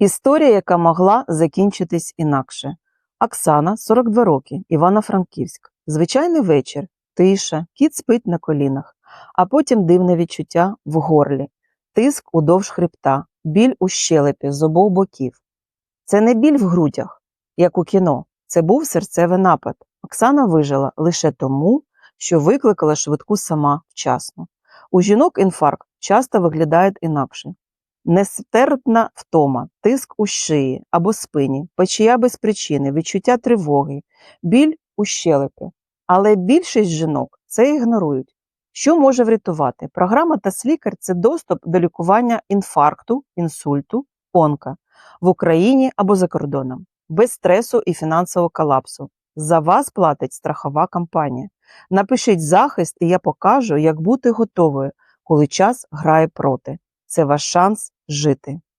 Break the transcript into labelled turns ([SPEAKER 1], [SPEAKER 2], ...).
[SPEAKER 1] Історія, яка могла закінчитись інакше. Оксана, 42 роки, Івано-Франківськ. Звичайний вечір, тиша, кіт спить на колінах, а потім дивне відчуття в горлі, тиск удовж хребта, біль у щелепі з обох боків. Це не біль в грудях, як у кіно. Це був серцевий напад. Оксана вижила лише тому, що викликала швидку сама вчасно. У жінок інфаркт часто виглядає інакше. Нестерпна втома, тиск у шиї або спині, печія без причини, відчуття тривоги, біль у щелепі. Але більшість жінок це ігнорують. Що може врятувати? Програма «Таслікар» – це доступ до лікування інфаркту, інсульту, онка в Україні або за кордоном, без стресу і фінансового колапсу. За вас платить страхова компанія. Напишіть захист, і я покажу, як бути готовою, коли час грає проти. Це ваш шанс жити.